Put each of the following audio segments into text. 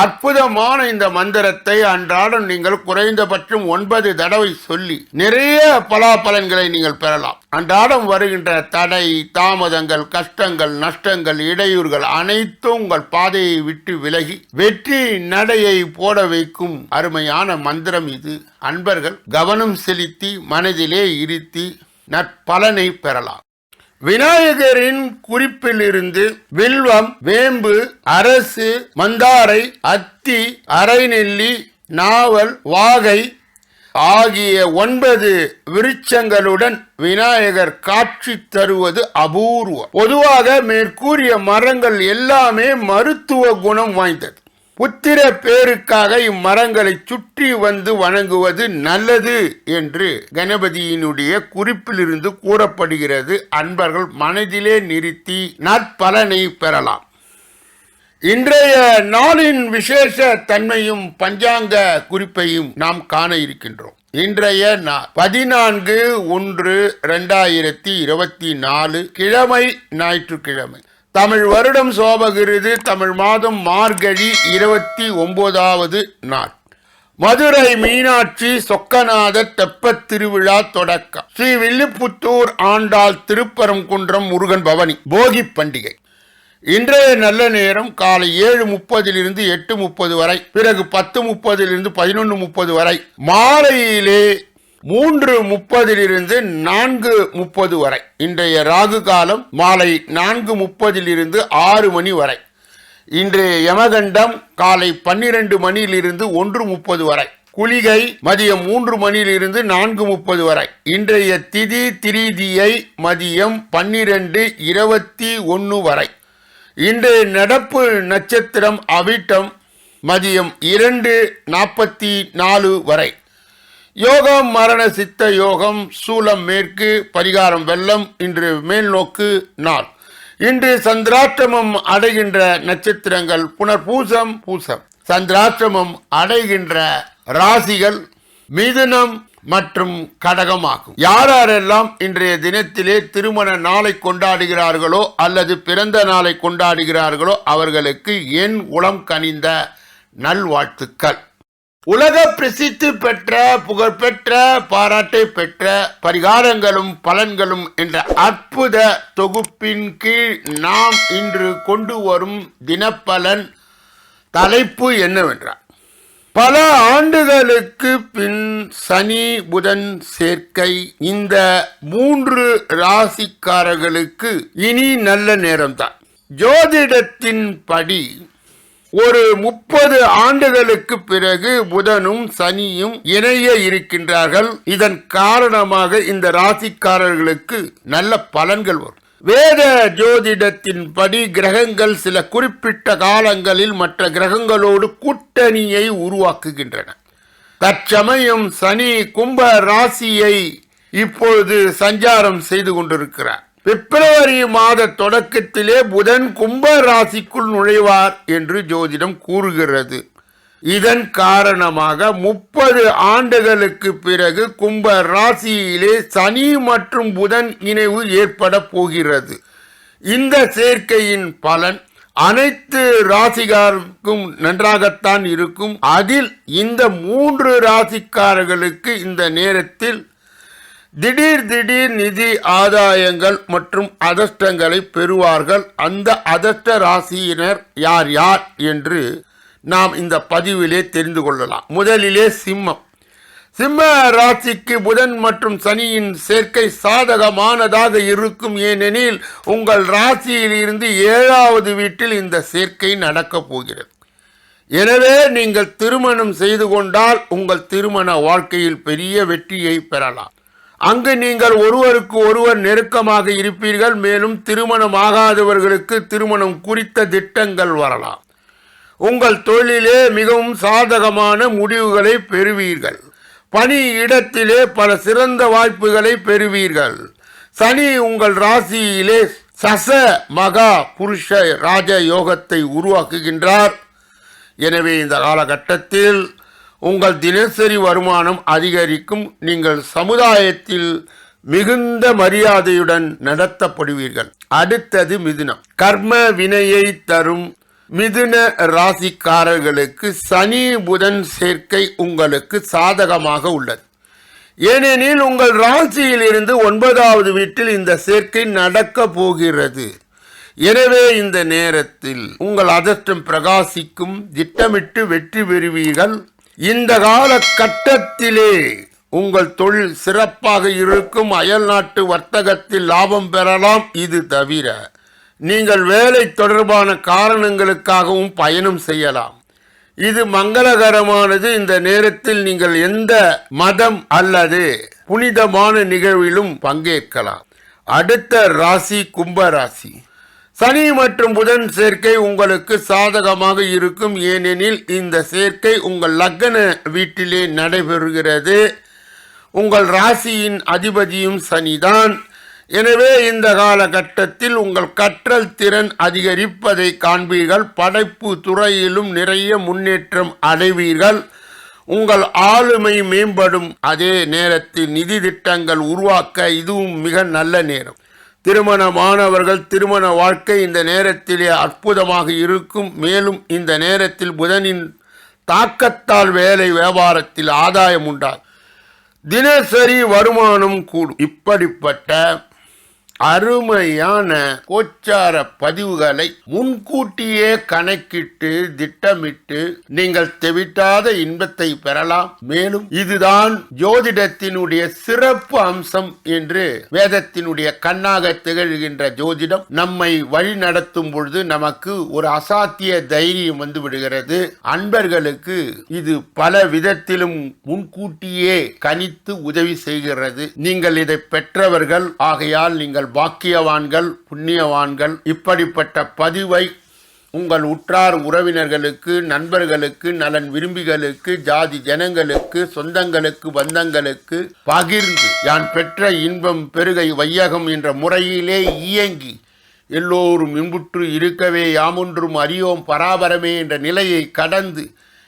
அற்புதமான இந்த மந்திரத்தை அன்றாடம் நீங்கள் குறைந்தபட்சம் ஒன்பது தடவை சொல்லி நிறைய பலாபலன்களை நீங்கள் பெறலாம். அன்றாடம் வருகின்ற தடை தாமதங்கள் கஷ்டங்கள் நஷ்டங்கள் இடையூறுகள் அனைத்தும் உங்கள் பாதையை விட்டு விலகி வெற்றி நடையை போட வைக்கும் அருமையான மந்திரம் இது. அன்பர்கள் கவனம் செலுத்தி மனதிலே இருத்தி நற்பலனை பெறலாம். விநாயகரின் குறிப்பிலிருந்து வில்வம் வேம்பு அரசு மந்தாரை அத்தி அரைநெல்லி நாவல் வாகை ஆகிய ஒன்பது விருட்சங்களுடன் விநாயகர் காட்சி தருவது அபூர்வம். பொதுவாக மேற்கூறிய மரங்கள் எல்லாமே மருத்துவ குணம் வாய்ந்தது. புத்திர பேருக்காக இம்மரங்களை சுற்றி வந்து வணங்குவது நல்லது என்று கணபதியினுடைய குறிப்பிலிருந்து கூறப்படுகிறது. அன்பர்கள் மனதிலே நிறுத்தி நற்பலனை பெறலாம். இன்றைய நாளின் விசேஷ தன்மையும் பஞ்சாங்க குறிப்பையும் நாம் காண இருக்கின்றோம். இன்றைய நாள் பதினான்கு ஒன்று ரெண்டாயிரத்தி இருபத்தி நாலு கிழமை ஞாயிற்றுக்கிழமை. தமிழ் வருடம் சோபகிருது தமிழ் மாதம் மார்கழி இருபத்தி ஒன்பதாவது நாள். மதுரை மீனாட்சி சொக்கநாத தெப்பத் திருவிழா தொடக்கம். ஸ்ரீ வில்லிபுத்தூர் ஆண்டாள் திருப்பரங்குன்றம் முருகன் பவனி போகி பண்டிகை. இன்றைய நல்ல நேரம் காலை ஏழு முப்பதிலிருந்து எட்டு முப்பது வரை பிறகு பத்து முப்பதிலிருந்து பதினொன்று முப்பது வரை. மாலையிலே மூன்று முப்பதிலிருந்து நான்கு முப்பது வரை. இன்றைய ராகு காலம் மாலை நான்கு முப்பதிலிருந்து ஆறு மணி வரை. இன்றைய யமகண்டம் காலை பன்னிரண்டு மணியிலிருந்து ஒன்று முப்பது வரை. குளிகை மதியம் மூன்று மணியிலிருந்து நான்கு முப்பது வரை. இன்றைய திதி திரிதியை மதியம் பன்னிரண்டு இருபத்தி ஒன்று வரை. இன்றைய நடப்பு நட்சத்திரம் அவிட்டம் மதியம் இரண்டு நாற்பத்தி நாலு வரை. யோகம் மரண சித்த யோகம் சூலம் மேற்கு பரிகாரம் வெள்ளம் இன்று மேல்நோக்கு நாள். இன்று சந்திராஷ்டமம் அடைகின்ற நட்சத்திரங்கள் புனர்பூசம் பூசம். சந்திராஷ்டமம் அடைகின்ற ராசிகள் மிதுனம் மற்றும் கடகமாகும். யார் யாரெல்லாம் இன்றைய தினத்திலே திருமண நாளை கொண்டாடுகிறார்களோ அல்லது பிறந்த நாளை கொண்டாடுகிறார்களோ அவர்களுக்கு என் உளம் கனிந்த நல்வாழ்த்துக்கள். உலக பிரசித்தி பெற்ற புகழ்பெற்ற பாராட்டை பெற்ற பரிகாரங்களும் பலன்களும் என்ற அற்புத தொகுப்பின் கீழ் நாம் இன்று கொண்டு வரும் தினப்பலன் தலைப்பு என்னவென்றால் பல ஆண்டுகளுக்கு பின் சனி புதன் சேர்க்கை இந்த மூன்று ராசிக்காரர்களுக்கு இனி நல்ல நேரம்தான். ஜோதிடத்தின் படி ஒரு முப்பது ஆண்டுகளுக்கு பிறகு புதனும் சனியும் இணைய இருக்கின்றார்கள். இதன் காரணமாக இந்த ராசிக்காரர்களுக்கு நல்ல பலன்கள் வரும். வேத ஜோதிடத்தின் படி கிரகங்கள் சில குறிப்பிட்ட காலங்களில் மற்ற கிரகங்களோடு கூட்டணியை உருவாக்குகின்றன. தற்சமயம் சனி கும்ப ராசியை இப்பொழுது சஞ்சாரம் செய்து கொண்டிருக்கிறார். பிப்ரவரி மாத தொடக்கத்திலே புதன் கும்ப ராசிக்குள் நுழைவார் என்று ஜோதிடம் கூறுகிறது. இதன் காரணமாக முப்பது ஆண்டுகளுக்கு பிறகு கும்ப ராசியிலே சனி மற்றும் புதன் இணைவு ஏற்பட போகிறது. இந்த சேர்க்கையின் பலன் அனைத்து ராசிகாருக்கும் நன்றாகத்தான் இருக்கும். அதில் இந்த மூன்று ராசிக்காரர்களுக்கு இந்த நேரத்தில் திடீர் திடீர் நிதி ஆதாயங்கள் மற்றும் அதிர்ஷ்டங்களை பெறுவார்கள். அந்த அதிர்ஷ்ட ராசியினர் யார் யார் என்று நாம் இந்த பதிவிலே தெரிந்து கொள்ளலாம். முதலிலே சிம்மம். சிம்ம ராசிக்கு புதன் மற்றும் சனியின் சேர்க்கை சாதகமானதாக இருக்கும். ஏனெனில் உங்கள் ராசியில் இருந்து ஏழாவது வீட்டில் இந்த சேர்க்கை நடக்கப் போகிறது. எனவே நீங்கள் திருமணம் செய்து கொண்டால் உங்கள் திருமண வாழ்க்கையில் பெரிய வெற்றியை பெறலாம். அங்கு நீங்கள் ஒருவருக்கு ஒருவர் நெருக்கமாக இருப்பீர்கள் மேலும் திருமணம் ஆகாதவர்களுக்கு திருமணம் குறித்த திட்டங்கள் வரலாம். உங்கள் தொழிலே மிகவும் சாதகமான முடிவுகளை பெறுவீர்கள். பணி இடத்திலே பல சிறந்த வாய்ப்புகளை பெறுவீர்கள். சனி உங்கள் ராசியிலே சச மகா புருஷ ராஜ யோகத்தை உருவாக்குகின்றார். எனவே இந்த காலகட்டத்தில் உங்கள் தினசரி வருமானம் அதிகரிக்கும். நீங்கள் சமுதாயத்தில் மிகுந்த மரியாதையுடன் நடத்தப்படுவீர்கள். அடுத்தது மிதுனம். கர்ம வினையை தரும் மிதுன ராசிக்காரர்களுக்கு சனி புதன் சேர்க்கை உங்களுக்கு சாதகமாக உள்ளது. ஏனெனில் உங்கள் ராசியில் இருந்து ஒன்பதாவது வீட்டில் இந்த சேர்க்கை நடக்க போகிறது. எனவே இந்த நேரத்தில் உங்கள் அதிர்ஷ்டம் பிரகாசிக்கும். திட்டமிட்டு வெற்றி பெறுவீர்கள். இந்த கால கட்டத்திலே உங்கள் தொழில் சிறப்பாக இருக்கும். அயல்நாட்டு வர்த்தகத்தில் லாபம் பெறலாம். இது தவிர நீங்கள் வேலை தொடர்பான காரணங்களுக்காகவும் பயணம் செய்யலாம். இது மங்களகரமானது. இந்த நேரத்தில் நீங்கள் எந்த மதம் அல்லது புனிதமான நிகழ்விலும் பங்கேற்கலாம். அடுத்த ராசி கும்ப ராசி. சனி மற்றும் புதன் சேர்க்கை உங்களுக்கு சாதகமாக இருக்கும். ஏனெனில் இந்த சேர்க்கை உங்கள் லக்ன வீட்டிலே நடைபெறுகிறது. உங்கள் ராசியின் அதிபதியும் சனிதான். எனவே இந்த காலகட்டத்தில் உங்கள் கற்றல் திறன் அதிகரிப்பதை காண்பீர்கள். படைப்பு துறையிலும் நிறைய முன்னேற்றம் அடைவீர்கள். உங்கள் ஆளுமை மேம்படும். அதே நேரத்தில் நிதி திட்டங்கள் உருவாக்க இதுவும் மிக நல்ல நேரம். திருமணமானவர்கள் திருமண வாழ்க்கை இந்த நேரத்திலே அற்புதமாக இருக்கும். மேலும் இந்த நேரத்தில் புதனின் தாக்கத்தால் வேலை வியாபாரத்தில் ஆதாயம் உண்டாகும். தினசரி வருமானம் கூடும். இப்படிப்பட்ட அருமையான கோச்சார பதிவுகளை முன்கூட்டியே கணக்கிட்டு திட்டமிட்டு நீங்கள் தெவிட்டாத இன்பத்தை பெறலாம். மேலும் இதுதான் ஜோதிடத்தினுடைய சிறப்பு அம்சம் என்று வேதத்தினுடைய கண்ணாக திகழ்கின்ற ஜோதிடம் நம்மை வழி நடத்தும் பொழுது நமக்கு ஒரு அசாத்திய தைரியம் வந்து விடுகிறது. அன்பர்களுக்கு இது பல விதத்திலும் முன்கூட்டியே கணித்து உதவி செய்கிறது. நீங்கள் இதை பெற்றவர்கள் ஆகையால் நீங்கள் பாக்கியவான்கள் புண்ணியவான்கள் இப்படிப்பட்ட பதிவை உங்கள் உற்றார் உறவினர்களுக்கு நண்பர்களுக்கு நலன் விரும்பிகளுக்கு ஜாதி ஜனங்களுக்கு சொந்தங்களுக்கு பந்தங்களுக்கு பகிர்ந்து யான் பெற்ற இன்பம் பெருகை வையகம் என்ற முறையிலே இயங்கி எல்லோரும் இன்புற்று இருக்கவே யாமொன்றும் அறியோம் பராபரமே என்ற நிலையை கடந்து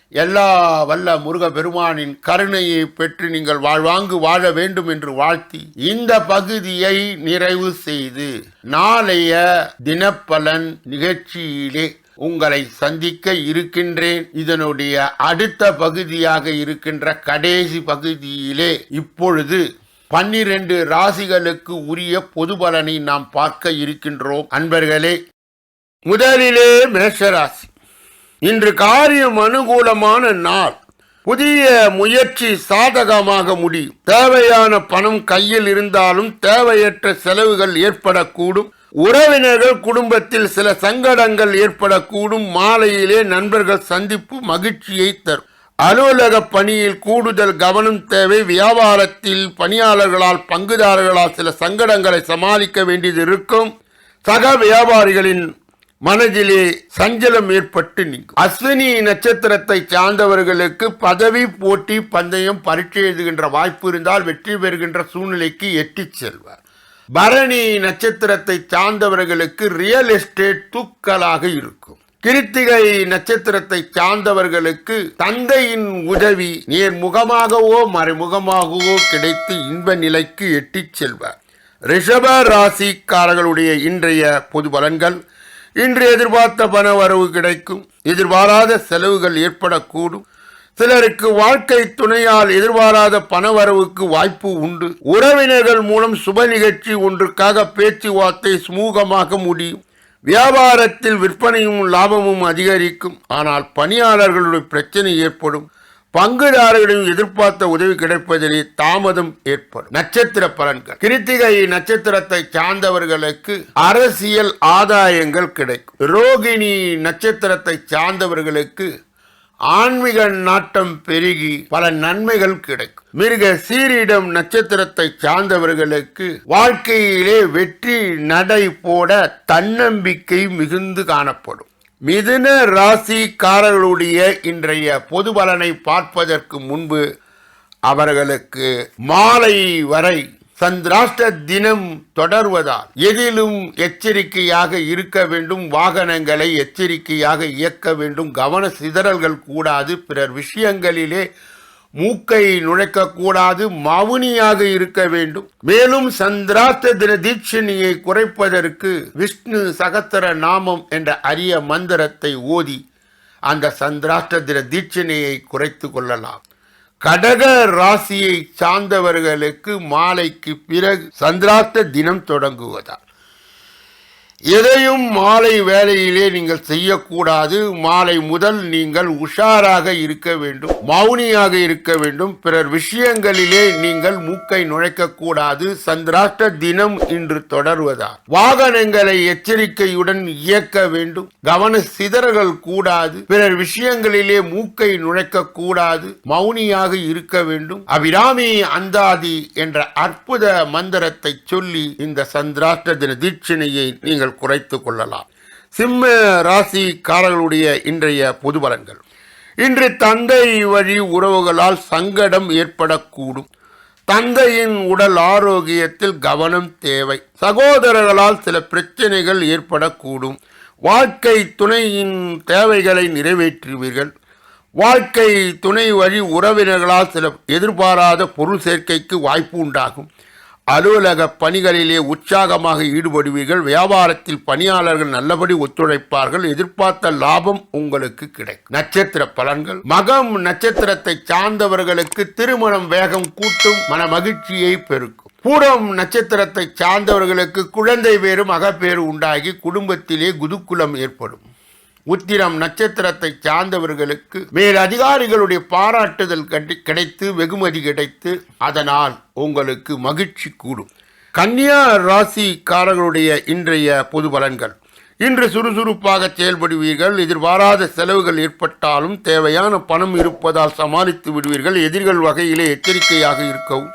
எல்லா வல்ல முருக பெருமானின் கருணையை பெற்று நீங்கள் வாழ்வாங்கு வாழ வேண்டும் என்று வாழ்த்தி இந்த பகுதியை நிறைவு செய்து நாளைய தினப்பலன் நிகழ்ச்சியிலே உங்களை சந்திக்க இருக்கின்றேன். இதனுடைய அடுத்த பகுதியாக இருக்கின்ற கடைசி பகுதியிலே இப்பொழுது பன்னிரண்டு ராசிகளுக்கு உரிய பொது பலனை நாம் பார்க்க இருக்கின்றோம். அன்பர்களே முதலிலே மேஷராசி இன்று காரியம் அனுகூலமான நாள். புதிய முயற்சி சாதகமாக முடியும் தேவையான பணம் கையில் இருந்தாலும் தேவையற்ற செலவுகள் ஏற்படக்கூடும். உறவினர்கள் குடும்பத்தில் சில சங்கடங்கள் ஏற்படக்கூடும். மாலையிலே நண்பர்கள் சந்திப்பு மகிழ்ச்சியை தரும். அலுவலக பணியில் கூடுதல் கவனம் தேவை. வியாபாரத்தில் பணியாளர்களால் பங்குதாரர்களால் சில சங்கடங்களை சமாளிக்க வேண்டியது இருக்கும். சக வியாபாரிகளின் மனதிலே சஞ்சலம் ஏற்பட்டு நீங்கும் அஸ்வினி நட்சத்திரத்தை சார்ந்தவர்களுக்கு பதவி போட்டி பந்தயம் பரீட்சை எழுதுகின்ற வாய்ப்பு இருந்தால் வெற்றி பெறுகின்ற சூழ்நிலைக்கு எட்டிச் செல்வார். பரணி நட்சத்திரத்தை சார்ந்தவர்களுக்கு ரியல் எஸ்டேட் தூக்கலாக இருக்கும். கிருத்திகை நட்சத்திரத்தை சார்ந்தவர்களுக்கு தந்தையின் உதவி நேர்முகமாகவோ மறைமுகமாகவோ கிடைத்து இன்ப நிலைக்கு எட்டிச் செல்வார். ரிஷப ராசிக்காரர்களுடைய இன்றைய பொது பலன்கள் இன்று எதிர்பார்த்த பண வரவு கிடைக்கும். எதிர்பாராத செலவுகள் ஏற்படக்கூடும். சிலருக்கு வாழ்க்கை துணையால் எதிர்பாராத பணவரவுக்கு வாய்ப்பு உண்டு. உறவினர்கள் மூலம் சுப நிகழ்ச்சி ஒன்றுக்காக பேச்சுவார்த்தை சுமூகமாக முடியும். வியாபாரத்தில் விற்பனையும் லாபமும் அதிகரிக்கும். ஆனால் பணியாளர்களுடைய பிரச்சனை ஏற்படும். பங்குதாரர்களின் எதிர்பார்த்த உதவி கிடைப்பதிலே தாமதம் ஏற்படும். நட்சத்திர பலன்கள். கிருத்திகை நட்சத்திரத்தை சார்ந்தவர்களுக்கு அரசியல் ஆதாயங்கள் கிடைக்கும். ரோகிணி நட்சத்திரத்தை சார்ந்தவர்களுக்கு ஆன்மீக நாட்டம் பெருகி பல நன்மைகள் கிடைக்கும். மிருக சீரிடம் நட்சத்திரத்தை சார்ந்தவர்களுக்கு வாழ்க்கையிலே வெற்றி நடை போட தன்னம்பிக்கை மிகுந்து காணப்படும். மிதுன ராசிக்காரர்களுடைய இன்றைய பொது பலனை பார்ப்பதற்கு முன்பு அவர்களுக்கு மாலை வரை சந்திராஷ்ட தினம் தொடர்வதால் எதிலும் எச்சரிக்கையாக இருக்க வேண்டும் வாகனங்களை எச்சரிக்கையாக இயக்க வேண்டும் கவன சிதறல்கள் கூடாது பிறர் விஷயங்களிலே மூக்கை நுழைக்கக்கூடாது மவுனியாக இருக்க வேண்டும். மேலும் சந்திராஷ்ட தின தீட்சணியை குறைப்பதற்கு விஷ்ணு சகஸ்ர நாமம் என்ற அரிய மந்திரத்தை ஓதி அந்த சந்திராஷ்ட தின தீட்சணையை குறைத்து கொள்ளலாம். கடக ராசியை சார்ந்தவர்களுக்கு மாலைக்கு பிறகு சந்திராஷ்ட தினம் தொடங்குவதா? எதையும் மாலை வேலையிலே நீங்கள் செய்யக்கூடாது. மாலை முதல் நீங்கள் உஷாராக இருக்க வேண்டும் மௌனியாக இருக்க வேண்டும். பிறர் விஷயங்களிலே நீங்கள் மூக்கை நுழைக்கக்கூடாது. சந்திராஷ்ட தினம் இன்று தொடர்வதால். வாகனங்களை எச்சரிக்கையுடன் இயக்க வேண்டும். கவன சிதறல்கள் கூடாது. பிறர் விஷயங்களிலே மூக்கை நுழைக்கக்கூடாது. மௌனியாக இருக்க வேண்டும். அபிராமி அந்தாதி என்ற அற்புத மந்திரத்தை சொல்லி இந்த சந்திராஷ்ட தின தீட்சணையை நீங்கள் குறைத்து கொள்ளலாம். சிம்ம ராசிக்காரர்களுடைய இன்றைய பொது பலன்கள். இன்று தந்தை வழி உறவுகளால் சங்கடம் ஏற்படக்கூடும். தந்தையின் உடல் ஆரோக்கியத்தில் கவனம் தேவை. சகோதரர்களால் சில பிரச்சனைகள் ஏற்படக்கூடும். வாழ்க்கை துணையின் தேவைகளை நிறைவேற்றுவீர்கள். வாழ்க்கை துணை வழி உறவினர்களால் சில எதிர்பாராத பொருள் சேர்க்கைக்கு வாய்ப்பு உண்டாகும். அலுவலக பணிகளிலே உற்சாகமாக ஈடுபடுவீர்கள். வியாபாரத்தில் பணியாளர்கள் நல்லபடி ஒத்துழைப்பார்கள். எதிர்பார்த்த லாபம் உங்களுக்கு கிடைக்கும். நட்சத்திர பலன்கள். மகம் நட்சத்திரத்தை சார்ந்தவர்களுக்கு திருமணம் வேகம் கூட்டும் மன மகிழ்ச்சியை பெருக்கும். பூரம் நட்சத்திரத்தை சார்ந்தவர்களுக்கு குழந்தை பேரும் மகப்பேறு உண்டாகி குடும்பத்திலே குதுக்குலம் ஏற்படும். உத்திரம் நட்சத்திரத்தை சார்ந்தவர்களுக்கு மேல் அதிகாரிகளுடைய பாராட்டுதல் கிடைத்து வெகுமதி கிடைத்து அதனால் உங்களுக்கு மகிழ்ச்சி கூடும். கன்னியா ராசிக்காரர்களுடைய இன்றைய பொது பலன்கள். இன்று சுறுசுறுப்பாக செயல்படுவீர்கள் எதிர்பாராத செலவுகள் ஏற்பட்டாலும் தேவையான பணம் இருப்பதால் சமாளித்து விடுவீர்கள் எதிர்கள் வகையிலே எச்சரிக்கையாக இருக்கவும்.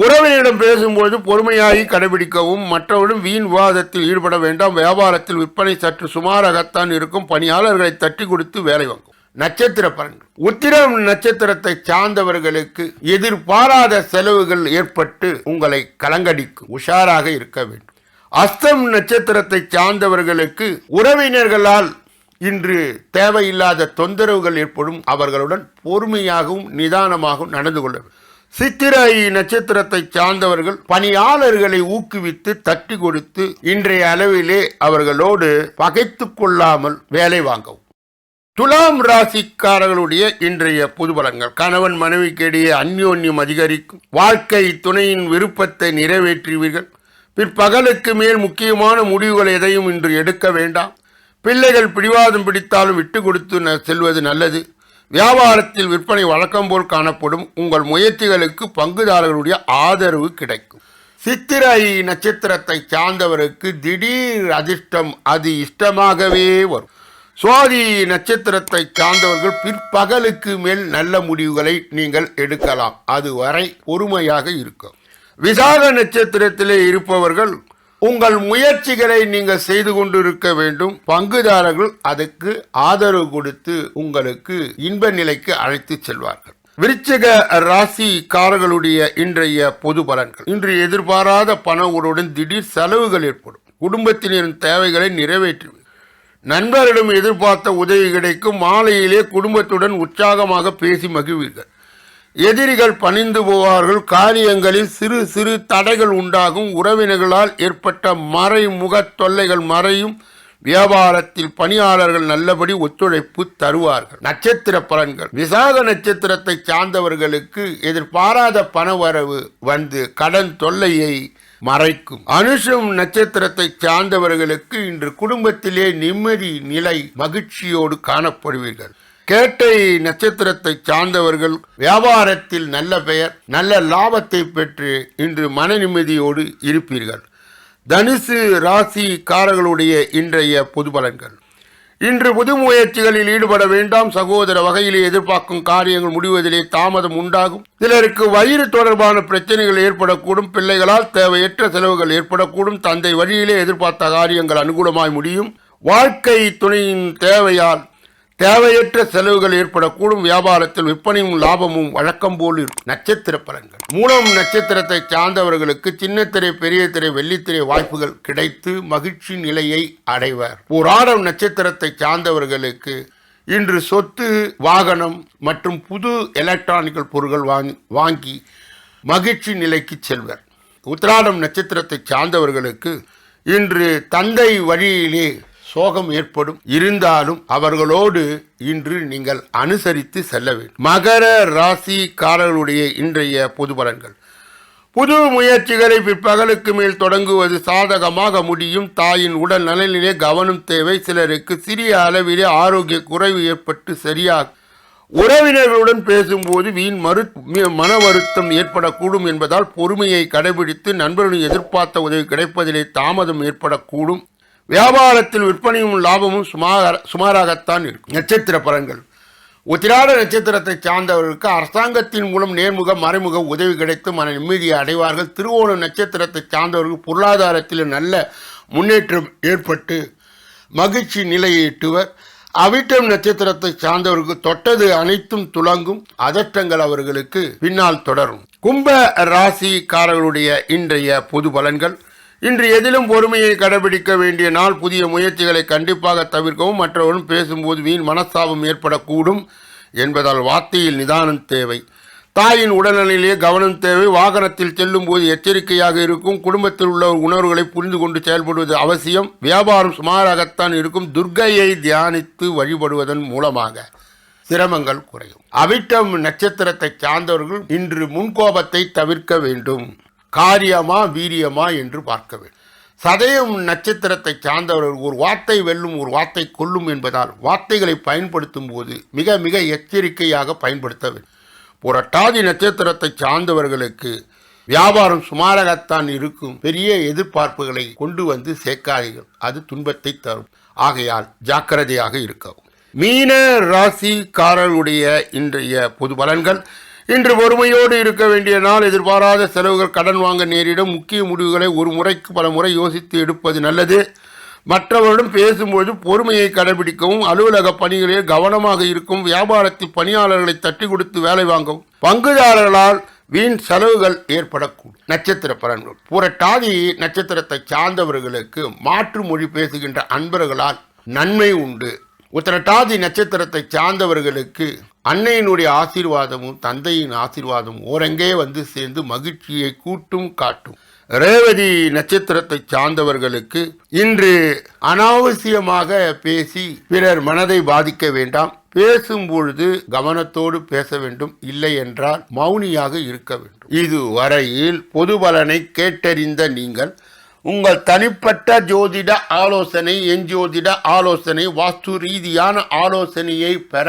உறவினரிடம் பேசும்போது பொறுமையாகி கடைபிடிக்கவும் மற்றவரும் வீண் விவாதத்தில் ஈடுபட வேண்டாம். வியாபாரத்தில் விற்பனை சற்று சுமாராகத்தான் இருக்கும். பணியாளர்களை தட்டி கொடுத்து வேலை வாங்கும். நட்சத்திர பலன்கள். உத்திரம் நட்சத்திரத்தை சார்ந்தவர்களுக்கு எதிர்பாராத செலவுகள் ஏற்பட்டு உங்களை கலங்கடிக்கும். உஷாராக இருக்க வேண்டும். அஸ்தம் நட்சத்திரத்தை சார்ந்தவர்களுக்கு உறவினர்களால் இன்று தேவையில்லாத தொந்தரவுகள் ஏற்படும். அவர்களுடன் பொறுமையாகவும் நிதானமாகவும் நடந்து கொள்ள வேண்டும். சித்திரை நட்சத்திரத்தை சார்ந்தவர்கள் பணியாளர்களை ஊக்குவித்து தட்டி கொடுத்து இன்றைய அளவிலே அவர்களோடு பகைத்து கொள்ளாமல் வேலை வாங்கவும். துலாம் ராசிக்காரர்களுடைய இன்றைய புதுபலங்கள் கணவன் மனைவிக்கிடையே அந்யோன்யம் அதிகரிக்கும். வாழ்க்கை துணையின் விருப்பத்தை நிறைவேற்றுவீர்கள். பிற்பகலுக்கு மேல் முக்கியமான முடிவுகள் எதையும் இன்று எடுக்க வேண்டாம். பிள்ளைகள் பிடிவாதம் பிடித்தாலும் விட்டு கொடுத்து ந- செல்வது நல்லது. வியாபாரத்தில் விற்பனை வழக்கம் போல் காணப்படும் உங்கள் முயற்சிகளுக்கு பங்குதாரர்களுடைய ஆதரவு கிடைக்கும். சித்திரை நட்சத்திரத்தை சார்ந்தவருக்கு திடீர் அதிர்ஷ்டம் அது இஷ்டமாகவே வரும். சுவாதி நட்சத்திரத்தை சார்ந்தவர்கள் பிற்பகலுக்கு மேல் நல்ல முடிவுகளை நீங்கள் எடுக்கலாம். அதுவரை பொறுமையாக இருக்கும் விசாக நட்சத்திரத்திலே இருப்பவர்கள் உங்கள் முயற்சிகளை நீங்கள் செய்து கொண்டிருக்க வேண்டும். பங்குதாரர்கள் அதுக்கு ஆதரவு கொடுத்து உங்களுக்கு இன்ப நிலைக்கு அழைத்து செல்வார்கள். விருச்சிக ராசிக்காரர்களுடைய இன்றைய பொது பலன்கள். இன்று எதிர்பாராத பண உடன் திடீர் செலவுகள் ஏற்படும். குடும்பத்தினரின் தேவைகளை நிறைவேற்றுவீர்கள் நண்பரிடம் எதிர்பார்த்த உதவி கிடைக்கும். மாலையிலே குடும்பத்துடன் உற்சாகமாக பேசி மகிழ்வீர்கள். எதிரிகள் பணிந்து போவார்கள். காரியங்களில் சிறு சிறு தடைகள் உண்டாகும். உறவினர்களால் ஏற்பட்ட மறைமுக தொல்லைகள் மறையும். வியாபாரத்தில் பணியாளர்கள் நல்லபடி ஒத்துழைப்பு தருவார்கள். நட்சத்திர பலன்கள். விசாக நட்சத்திரத்தை சார்ந்தவர்களுக்கு எதிர்பாராத பணவரவு வந்து கடன் தொல்லையை மறைக்கும். அனுஷம் நட்சத்திரத்தை சார்ந்தவர்களுக்கு இன்று குடும்பத்திலே நிம்மதி நிலை மகிழ்ச்சியோடு காணப்படுவீர்கள். கேட்டை நட்சத்திரத்தை சார்ந்தவர்கள் வியாபாரத்தில் நல்ல பெயர் நல்ல லாபத்தை பெற்று இன்று மன நிம்மதியோடு இருப்பீர்கள். தனுசு ராசிக்காரர்களுடைய இன்றைய பொது பலன்கள். இன்று புது முயற்சிகளில் ஈடுபட வேண்டாம். சகோதர வகையிலே எதிர்பார்க்கும் காரியங்கள் முடிவதிலே தாமதம் உண்டாகும். சிலருக்கு வயிறு தொடர்பான பிரச்சனைகள் ஏற்படக்கூடும். பிள்ளைகளால் தேவையற்ற செலவுகள் ஏற்படக்கூடும். தந்தை வழியிலே எதிர்பார்த்த காரியங்கள் அனுகூலமாய் முடியும். வாழ்க்கை துணையின் தேவையால் தேவையற்ற செலவுகள் ஏற்படக்கூடும். வியாபாரத்தில் விற்பனையும் லாபமும் வழக்கம் போல் இருக்கும். நட்சத்திர பலன்கள். மூலம் நட்சத்திரத்தை சார்ந்தவர்களுக்கு சின்னத்திரை பெரிய திரை வெள்ளித்திரை வாய்ப்புகள் கிடைத்து மகிழ்ச்சி நிலையை அடைவர். புராடம் நட்சத்திரத்தை சார்ந்தவர்களுக்கு இன்று சொத்து வாகனம் மற்றும் புது எலக்ட்ரானிக்கல் பொருட்கள் வாங்கி வாங்கி மகிழ்ச்சி நிலைக்கு செல்வர். உத்திராடம் நட்சத்திரத்தை சார்ந்தவர்களுக்கு இன்று தந்தை வழியிலே சோகம் ஏற்படும். இருந்தாலும் அவர்களோடு இன்று நீங்கள் அனுசரித்து செல்ல வேண்டும். மகர ராசிக்காரர்களுடைய இன்றைய பொது பலன்கள். புது முயற்சிகளை பிற்பகலுக்கு மேல் தொடங்குவது சாதகமாக முடியும். தாயின் உடல் நலனிலே கவனம் தேவை. சிலருக்கு சிறிய அளவிலே ஆரோக்கிய குறைவு ஏற்பட்டு சரியாக உறவினர்களுடன் பேசும்போது வீண் மறு மன வருத்தம் ஏற்படக்கூடும் என்பதால் பொறுமையை கடைபிடித்து நண்பர்களின் எதிர்பார்த்த உதவி கிடைப்பதிலே தாமதம் ஏற்படக்கூடும். வியாபாரத்தில் விற்பனையும் லாபமும் சுமார சுமாராகத்தான் இருக்கும். நட்சத்திர பலன்கள் உத்திராட நட்சத்திரத்தை சார்ந்தவர்களுக்கு அரசாங்கத்தின் மூலம் நேர்முக மறைமுக உதவி கிடைத்து மன நிம்மதியை அடைவார்கள். திருவோண நட்சத்திரத்தை சார்ந்தவர்கள் பொருளாதாரத்தில் நல்ல முன்னேற்றம் ஏற்பட்டு மகிழ்ச்சி நிலையை எட்டுவர். அவிட்டம் நட்சத்திரத்தை சார்ந்தவர்களுக்கு தொட்டது அனைத்தும் துலங்கும் அதற்றங்கள் அவர்களுக்கு பின்னால் தொடரும். கும்ப ராசிக்காரர்களுடைய இன்றைய பொது பலன்கள். இன்று எதிலும் பொறுமையை கடைபிடிக்க வேண்டிய நாள் புதிய முயற்சிகளை கண்டிப்பாக தவிர்க்கவும் மற்றவர்களும் பேசும்போது வீண் மனஸ்தாபம் ஏற்படக்கூடும் என்பதால் வார்த்தையில் நிதானம் தேவை. தாயின் உடல்நிலையிலே கவனம் தேவை. வாகனத்தில் செல்லும் போது எச்சரிக்கையாக இருக்கும். குடும்பத்தில் உள்ள உணர்வுகளை புரிந்து கொண்டு செயல்படுவது அவசியம். வியாபாரம் சுமாராகத்தான் இருக்கும். துர்க்கையை தியானித்து வழிபடுவதன் மூலமாக சிரமங்கள் குறையும். அவிட்டம் நட்சத்திரத்தை சார்ந்தவர்கள் இன்று முன்கோபத்தை தவிர்க்க வேண்டும். காரியமா வீரியமா என்று பார்க்க வேண்டும் சதயம் நட்சத்திரத்தை சார்ந்தவர்கள் ஒரு வார்த்தை வெல்லும் ஒரு வார்த்தை கொல்லும் என்பதால் வார்த்தைகளை பயன்படுத்தும் போது மிக மிக எச்சரிக்கையாக பயன்படுத்த வேண்டும் புரட்டாதி நட்சத்திரத்தை சார்ந்தவர்களுக்கு வியாபாரம் சுமாராகத்தான் இருக்கும். பெரிய எதிர்பார்ப்புகளை கொண்டு வந்து சேர்க்காதீர்கள். அது துன்பத்தை தரும். ஆகையால் ஜாக்கிரதையாக இருக்கவும். மீன ராசிக்காரர்களுடைய இன்றைய பொது பலன்கள் இன்று வறுமையோடு இருக்க வேண்டிய நாள் எதிர்பாராத செலவுகள் கடன் வாங்க நேரிடும். முக்கிய முடிவுகளை ஒரு முறைக்கு பல முறை யோசித்து எடுப்பது நல்லது. மற்றவரிடம் பேசும்போது பொறுமையை கடைபிடிக்கவும் அலுவலக பணிகளில் கவனமாக இருக்கும் வியாபாரத்தில் பணியாளர்களை தட்டி கொடுத்து வேலை வாங்கவும். பங்குதாரர்களால் வீண் செலவுகள் ஏற்படக்கூடும். நட்சத்திர பலன்கள். புரட்டாதி நட்சத்திரத்தை சார்ந்தவர்களுக்கு மாற்று மொழி பேசுகின்ற அன்பர்களால் நன்மை உண்டு. உத்திரட்டாதி நட்சத்திரத்தை சார்ந்தவர்களுக்கு அன்னையினுடைய ஆசீர்வாதமும் தந்தையின் ஆசீர்வாதமும் ஓரங்கே வந்து சேர்ந்து மகிழ்ச்சியை கூட்டும் காட்டும். ரேவதி நட்சத்திரத்தை சார்ந்தவர்களுக்கு இன்று அனாவசியமாக பேசி பிறர் மனதை பாதிக்க வேண்டாம். பேசும் பொழுது கவனத்தோடு பேச வேண்டும். இல்லை என்றால் மௌனியாக இருக்க வேண்டும். இதுவரையில் பொது பலனை கேட்டறிந்த நீங்கள் உங்கள் தனிப்பட்ட ஜோதிட ஆலோசனை எஞ்சோதிட ஆலோசனை வாஸ்து ரீதியான ஆலோசனையை பெற